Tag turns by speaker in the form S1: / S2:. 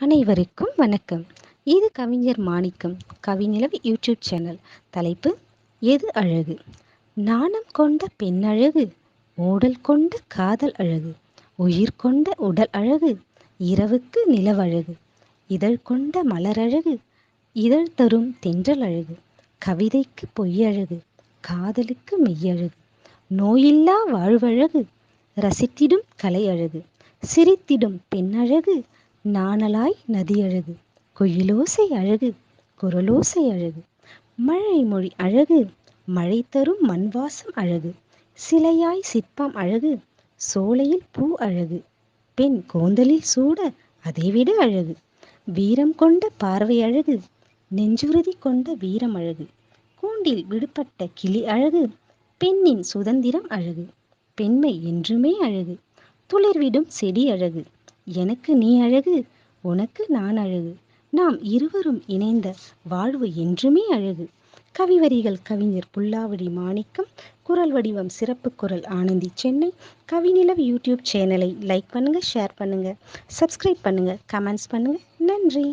S1: அனைவருக்கும் வணக்கம். இது கவிஞர் மாணிக்கம் கவிநிலவு யூடியூப் சேனல். தலைப்பு எது அழகு? நாணம் கொண்ட பெண் அழகு கொண்ட காதல் அழகு உயிர் கொண்ட உடல் அழகு இரவுக்கு நிலவழகு இதழ் கொண்ட மலரழகு இதழ் தரும் தென்றல் அழகு கவிதைக்கு பொய்யழகு காதலுக்கு மெய்யழகு நோயில்லா வாழ்வழகு ரசித்திடும் கலை அழகு சிரித்திடும் பெண்ணழகு நாணலாய் நதி அழகு குயிலோசை அழகு குரலோசை அழகு. மழை மொழி அழகு மழை தரும் மண்வாசம் அழகு. சிலையாய் சிற்பம் அழகு சோலையில் பூ அழகு. பெண் கோந்தலில் சூட அதைவிட அழகு. வீரம் கொண்ட பார்வை அழகு நெஞ்சுறுதி கொண்ட வீரம் அழகு. கூண்டில் விடுபட்ட கிளி அழகு பெண்ணின் சுதந்திரம் அழகு. பெண்மை என்றுமே அழகு. துளிர்விடும் செடி அழகு. எனக்கு நீ அழகு உனக்கு நான் அழகு. நாம் இருவரும் இணைந்த வாழ்வு என்றுமே அழகு. கவிவரிகள் கவிஞர் புல்லாவடி மாணிக்கம் குரல் வடிவம் சிறப்பு குரல் ஆனந்தி சென்னை. கவிநிலவு யூடியூப் சேனலை லைக் பண்ணுங்கள் ஷேர் பண்ணுங்கள் சப்ஸ்கிரைப் பண்ணுங்கள் கமெண்ட்ஸ் பண்ணுங்கள் நன்றி.